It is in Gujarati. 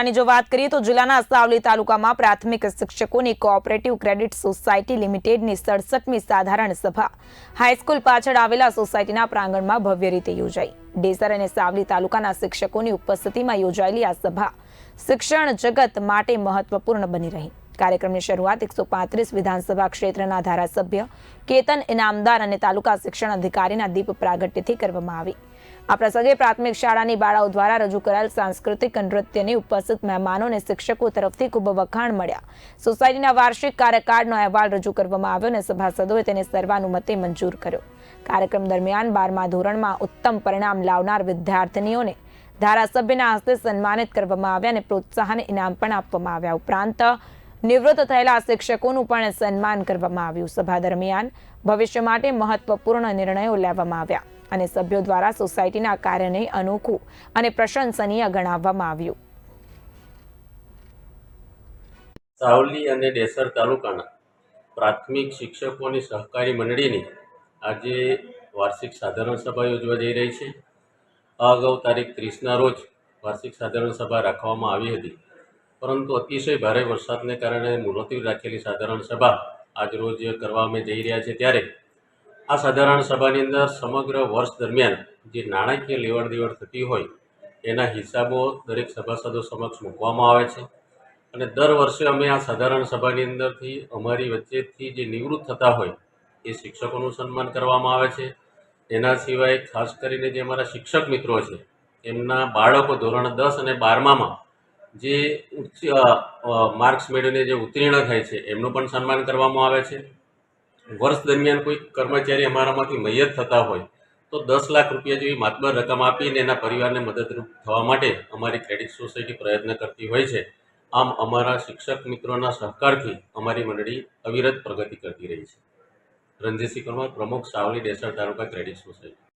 અને જો વાત કરીએ તો જિલ્લાના સાવલી તાલુકામાં પ્રાથમિક શિક્ષકોની કોઓપરેટિવ ક્રેડિટ સોસાયટી લિમિટેડની સડસઠમી સાધારણ સભા. હાઈસ્કૂલ પાછળ આવેલા સોસાયટીના પ્રાંગણમાં ભવ્ય રીતે યોજાઈ. ડેસર અને સાવલી તાલુકાના શિક્ષકોની ઉપસ્થિતિમાં યોજાયેલી આ સભા શિક્ષણ જગત માટે મહત્વપૂર્ણ બની રહી. કાર્યક્રમની શરૂઆત એકસો પાંત્રીસ વિધાનસભા ક્ષેત્રના ધારાસભ્ય કેતન ઇનામદાર અને તાલુકા શિક્ષણ અધિકારીના દીપ પ્રાગટ્યથી કરવામાં આવી. આ પ્રસંગે પ્રાથમિક શાળાની બાળાઓ દ્વારા રજૂ કરાયેલ સાંસ્કૃતિક નૃત્યની ઉપસ્થિત મહેમાનો અને શિક્ષકો તરફથી ખૂબ વખાણ મળ્યા. સોસાયટીના વાર્ષિક કાર્યકાળનો અહેવાલ રજૂ કરવામાં આવ્યો અને સભાસદોએ તેને સર્વાનુમતે મંજૂર કર્યો. કાર્યક્રમ દરમિયાન બારમા ધોરણમાં ઉત્તમ પરિણામ લાવનાર વિદ્યાર્થીનીઓને ધારાસભ્યના હસ્તે સન્માનિત કરવામાં આવ્યા અને પ્રોત્સાહન ઇનામ પણ આપવામાં આવ્યા. ઉપરાંત નિવૃત્ત થયેલા શિક્ષકોનું પણ સન્માન કરવામાં આવ્યું. સભા દરમિયાન ભવિષ્ય માટે મહત્વપૂર્ણ નિર્ણયો લેવામાં આવ્યા અને સભ્યો દ્વારા સોસાયટીના કાર્યને અનોખું અને પ્રશંસનીય ગણાવવામાં આવ્યું. સાવલી અને ડેસર તાલુકાના પ્રાથમિક શિક્ષકોની સહકારી મંડળીની આજે વાર્ષિક સાધારણ સભા યોજવા જઈ રહી છે. અગાઉ તારીખ ત્રીસના રોજ વાર્ષિક સાધારણ સભા રાખવામાં આવી હતી. પરંતુ અતિશય ભારે વરસાદને કારણે મુલતવી રાખેલી સાધારણ સભા આજરોજ કરવા અમે જઈ રહ્યા છે ત્યારે આ સાધારણ સભાની અંદર સમગ્ર વર્ષ દરમિયાન જે નાણાકીય લેવડ દેવડ થતી હોય એના હિસાબો દરેક સભાસદો સમક્ષ મૂકવામાં આવે છે અને દર વર્ષે અમે આ સાધારણ સભાની અંદરથી અમારી વચ્ચેથી જે નિવૃત્ત થતા હોય એ શિક્ષકોનું સન્માન કરવામાં આવે છે. એના સિવાય ખાસ કરીને જે અમારા શિક્ષક મિત્રો છે, એમના બાળકો ધોરણ દસ અને બારમામાં જે ઉચ્ચ માર્ક્સ મેળવીને જે ઉત્તીર્ણ થાય છે, એમનું પણ સન્માન કરવામાં આવે છે. વર્ષ દરમિયાન કોઈ કર્મચારી અમારામાંથી મૈયત થતા હોય, તો દસ લાખ રૂપિયા જેવી માતબર રકમ આપીને એના પરિવારને મદદરૂપ થવા માટે અમારી ક્રેડિટ સોસાયટી પ્રયત્ન કરતી હોય છે. આમ અમારા શિક્ષક મિત્રોના સહકારથી અમારી મંડળી અવિરત પ્રગતિ કરતી રહી છે. રણજીતસિંહ કુમાર પ્રમુખ સાવલી ડેસર તાલુકા ક્રેડિટ સોસાયટી.